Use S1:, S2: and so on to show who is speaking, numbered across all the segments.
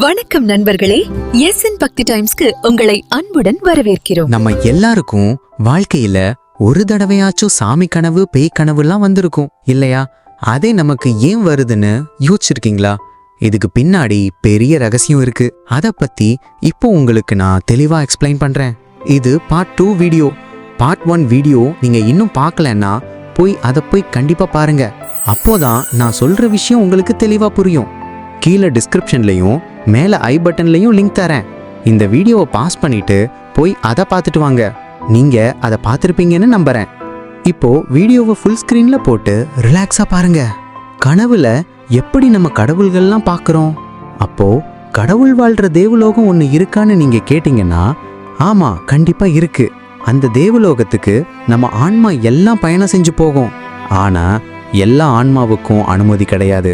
S1: வணக்கம் நண்பர்களே. S N பக்தி டைம்ஸ்க்கு உங்களை அன்புடன் வரவேற்கிறோம்.
S2: நம்ம எல்லாருக்கும் வாழ்க்கையில ஒரு தடவையாச்சும் சாமி கனவு பேய் கனவுலாம் வந்திருக்கும். இல்லையா? அதே நமக்கு ஏன் வருதுன்னு யோசிச்சிருக்கீங்களா? இதுக்கு பின்னாடி பெரிய ரகசியம் இருக்கு. அத பத்தி இப்போ உங்களுக்கு நான் தெளிவா எக்ஸ்பிளைன் பண்றேன். இது part two video part one video நீங்க இன்னும் பார்க்கலன்னா போய் அதை போய் கண்டிப்பா பாருங்க. அப்போதான் நான் சொல்ற விஷயம் உங்களுக்கு தெளிவா புரியும். கீழே டிஸ்கிரிப்ஷன்லையும் மேலே ஐ பட்டன்லையும் லிங்க் தரேன். இந்த வீடியோவை பாஸ் பண்ணிட்டு போய் அதை பார்த்துட்டு வாங்க. நீங்கள் அதை பார்த்துருப்பீங்கன்னு நம்புறேன். இப்போது வீடியோவை ஃபுல் ஸ்க்ரீனில் போட்டு ரிலாக்ஸாக பாருங்கள் கனவுல எப்படி நம்ம கடவுள்கள்லாம் பார்க்குறோம்? அப்போது கடவுள் வாழ்கிற தேவலோகம் ஒன்று இருக்கான்னு நீங்கள் கேட்டிங்கன்னா ஆமாம் கண்டிப்பாக இருக்கு. அந்த தேவலோகத்துக்கு நம்ம ஆன்மா எல்லாம் பயணம் செஞ்சு போகும். ஆனால் எல்லா ஆன்மாவுக்கும் அனுமதி கிடையாது.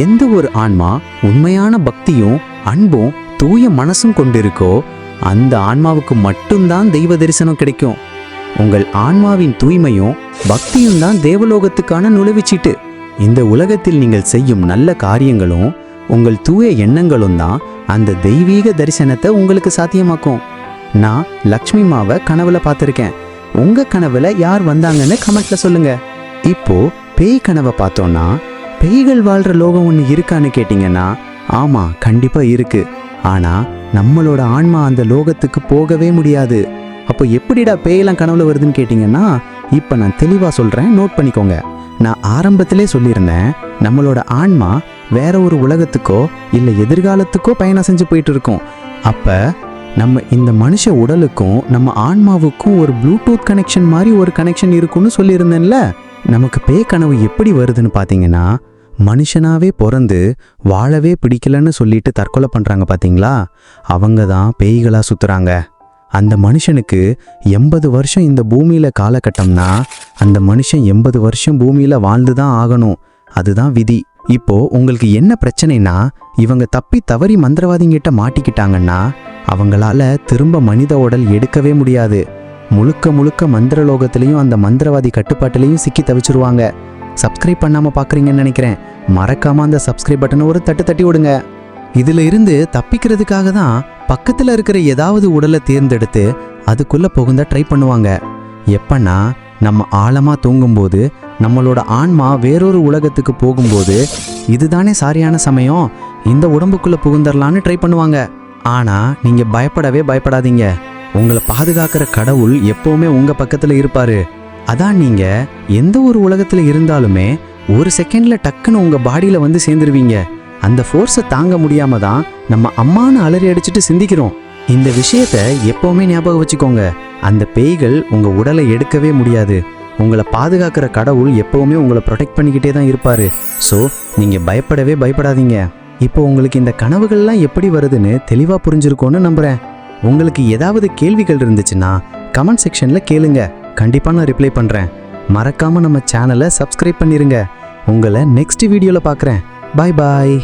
S2: எந்த ஒரு ஆன்மா உண்மையான பக்தியும் அன்பும் தூய மனசும் கொண்டிருக்கோ அந்த ஆன்மாவுக்கு மட்டும்தான் தெய்வ தரிசனம் கிடைக்கும். உங்கள் ஆன்மாவின் தூய்மையும் பக்தியும் தான் தேவலோகத்துக்கான நுழைவுச்சீட்டு இந்த உலகத்தில் நீங்கள் செய்யும் நல்ல காரியங்களும் உங்கள் தூய எண்ணங்களும் தான் அந்த தெய்வீக தரிசனத்தை உங்களுக்கு சாத்தியமாக்கும். நான் லக்ஷ்மி மாவை கனவுல பார்த்துருக்கேன். உங்க கனவுல யார் வந்தாங்கன்னு கமெண்ட்ல சொல்லுங்க. இப்போ பேய் கனவை பார்த்தோன்னா பேய்கள் வாழ்ற லோகம் ஒன்று இருக்கான்னு கேட்டிங்கன்னா ஆமாம் கண்டிப்பாக இருக்கு. ஆனால் நம்மளோட ஆன்மா அந்த லோகத்துக்கு போகவே முடியாது. அப்போ எப்படிடா பேயெல்லாம் கனவுல வருதுன்னு கேட்டிங்கன்னா இப்போ நான் தெளிவாக சொல்கிறேன் நோட் பண்ணிக்கோங்க. நான் ஆரம்பத்திலே சொல்லியிருந்தேன் நம்மளோட ஆன்மா வேற ஒரு உலகத்துக்கோ இல்லை எதிர்காலத்துக்கோ பயணம் செஞ்சு போயிட்டு இருக்கோம் அப்போ நம்ம இந்த மனுஷ உடலுக்கும் நம்ம ஆன்மாவுக்கும் ஒரு ப்ளூடூத் கனெக்ஷன் மாதிரி ஒரு கனெக்ஷன் இருக்கும்னு சொல்லியிருந்தேன்ல? நமக்கு பேய் கனவு எப்படி வருதுன்னு பார்த்தீங்கன்னா மனுஷனாவே பிறந்து வாழவே பிடிக்கலன்னு சொல்லிட்டு தற்கொலை பண்ணுறாங்க பார்த்தீங்களா அவங்க தான் பேய்களாக சுற்றுறாங்க அந்த மனுஷனுக்கு எண்பது வருஷம் இந்த பூமியில் காலகட்டம்னா அந்த மனுஷன் எண்பது வருஷம் பூமியில் வாழ்ந்து தான் ஆகணும். அதுதான் விதி. இப்போ உங்களுக்கு என்ன பிரச்சனைனா இவங்க தப்பி தவறி மந்திரவாதிங்கிட்ட மாட்டிக்கிட்டாங்கன்னா அவங்களால திரும்ப மனித உடல் எடுக்கவே முடியாது. முழுக்க முழுக்க மந்திரலோகத்திலையும் அந்த மந்திரவாதி கட்டுப்பாட்டிலையும் சிக்கி தவிச்சிருவாங்க. சப்ஸ்கிரைப் பண்ணாமல் பார்க்குறீங்கன்னு நினைக்கிறேன். மறக்காம அந்த சப்ஸ்கிரைப் பட்டனை ஒரு தட்டு தட்டி விடுங்க. இதுல இருந்து தப்பிக்கிறதுக்காக தான் பக்கத்துல இருக்கிற ஏதாவது உடலை தேர்ந்தெடுத்து அதுக்குள்ள புகுந்த ட்ரை பண்ணுவாங்க. எப்பன்னா நம்ம ஆழமா தூங்கும்போது நம்மளோட ஆன்மா வேறொரு உலகத்துக்கு போகும்போது இதுதானே சரியான சமயம் இந்த உடம்புக்குள்ள புகுந்துடலான்னு ட்ரை பண்ணுவாங்க. ஆனா நீங்க பயப்படவே பயப்படாதீங்க. உங்களை பாதுகாக்கிற கடவுள் எப்பவுமே உங்க பக்கத்துல இருப்பாரு. அதான் நீங்க எந்த ஒரு உலகத்துல இருந்தாலுமே ஒரு செகண்ட்ல டக்குன்னு உங்க பாடியில வந்து சேர்ந்துருவீங்க. அந்த ஃபோர்ஸை தாங்க முடியாம தான் நம்ம அம்மானு அலறி அடிச்சுட்டு சிந்திக்கிறோம். இந்த விஷயத்த எப்பவுமே ஞாபகம் வச்சுக்கோங்க. அந்த பேய்கள் உங்க உடலை எடுக்கவே முடியாது. உங்களை பாதுகாக்கிற கடவுள் எப்பவுமே உங்களை ப்ரொடெக்ட் பண்ணிக்கிட்டே தான் இருப்பாரு. ஸோ நீங்க பயப்படவே பயப்படாதீங்க. இப்போ உங்களுக்கு இந்த கனவுகள்லாம் எப்படி வருதுன்னு தெளிவா புரிஞ்சிருக்கோன்னு நம்புறேன். உங்களுக்கு ஏதாவது கேள்விகள் இருந்துச்சுன்னா கமெண்ட் செக்ஷன்ல கேளுங்க. கண்டிப்பா நான் ரிப்ளை பண்றேன். மறக்காம நம்ம சேனலை சப்ஸ்கிரைப் பண்ணிருங்க. உங்களை நெக்ஸ்ட் வீடியோல பார்க்குறேன் பாய் பாய்